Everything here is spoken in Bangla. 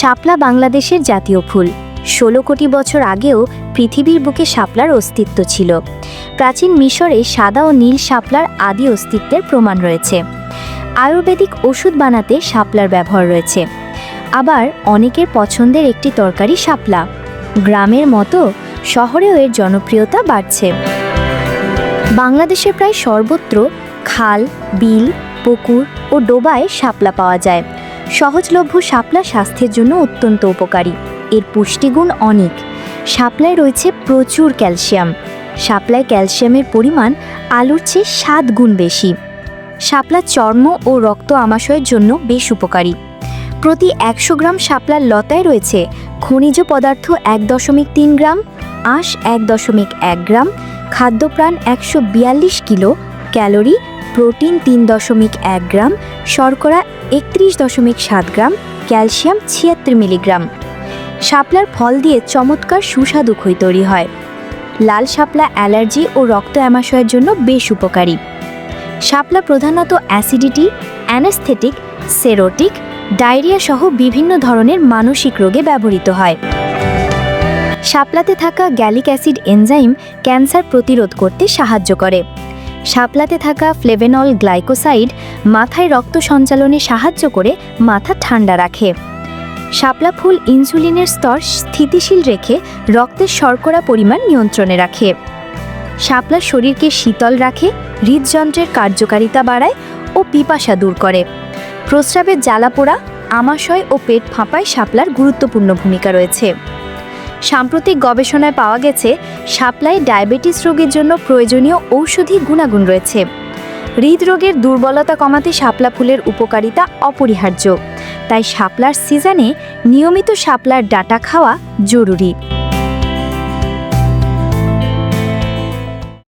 শাপলা বাংলাদেশের জাতীয় ফুল। ষোলো কোটি বছর আগেও পৃথিবীর বুকে শাপলার অস্তিত্ব ছিল। প্রাচীন মিশরে সাদা ও নীল শাপলার আদি অস্তিত্বের প্রমাণ রয়েছে। আয়ুর্বেদিক ওষুধ বানাতে শাপলার ব্যবহার রয়েছে। আবার অনেকের পছন্দের একটি তরকারি শাপলা। গ্রামের মতো শহরেও এর জনপ্রিয়তা বাড়ছে। বাংলাদেশের প্রায় সর্বত্র খাল, বিল, পুকুর ও ডোবায় শাপলা পাওয়া যায়। সহজলভ্য শাপলা স্বাস্থ্যের জন্য অত্যন্ত উপকারী। এর পুষ্টিগুণ অনেক। শাপলায় রয়েছে প্রচুর ক্যালসিয়াম। শাপলায় ক্যালসিয়ামের পরিমাণ আলুর চেয়ে সাত গুণ বেশি। শাপলা চর্ম ও রক্ত আমাশয়ের জন্য বেশ উপকারী। প্রতি একশো গ্রাম শাপলার লতায় রয়েছে খনিজ পদার্থ এক দশমিক তিন গ্রাম, আঁশ এক দশমিক এক গ্রাম, খাদ্যপ্রাণ একশো বিয়াল্লিশ কিলো, ক্যালোরি প্রোটিন তিন দশমিক এক গ্রাম, শর্করা একত্রিশ দশমিক সাত গ্রাম, ক্যালসিয়াম ছিয়াত্তর মিলিগ্রাম। শাপলার ফল দিয়ে চমৎকার সুস্বাদু খই তৈরি হয়। লাল শাপলা অ্যালার্জি ও রক্ত অ্যামাশয়ের জন্য বেশ উপকারী। শাপলা প্রধানত অ্যাসিডিটি, অ্যানেস্থেটিক, সেরোটিক, ডায়রিয়া সহ বিভিন্ন ধরনের মানসিক রোগে ব্যবহৃত হয়। শাপলাতে থাকা গ্যালিক অ্যাসিড এনজাইম ক্যান্সার প্রতিরোধ করতে সাহায্য করে। শাপলাতে থাকা ফ্লেভেনল গ্লাইকোসাইড মাথায় রক্ত সঞ্চালনে সাহায্য করে মাথা ঠান্ডা রাখে। শাপলা ফুল ইনসুলিনের স্তর স্থিতিশীল রেখে রক্তের শর্করা পরিমাণ নিয়ন্ত্রণে রাখে। শাপলা শরীরকে শীতল রাখে, হৃদযন্ত্রের কার্যকারিতা বাড়ায় ও পিপাসা দূর করে। প্রস্রাবের জ্বালা পোড়া, আমাশয় ও পেট ফাঁপায় শাপলার গুরুত্বপূর্ণ ভূমিকা রয়েছে। সাম্প্রতিক গবেষণায় পাওয়া গেছে শাপলায় ডায়াবেটিস রোগের জন্য প্রয়োজনীয় ঔষধি গুণাগুণ রয়েছে। হৃদরোগের দুর্বলতা কমাতে শাপলা ফুলের উপকারিতা অপরিহার্য। তাই শাপলার সিজনে নিয়মিত শাপলার ডাটা খাওয়া জরুরি।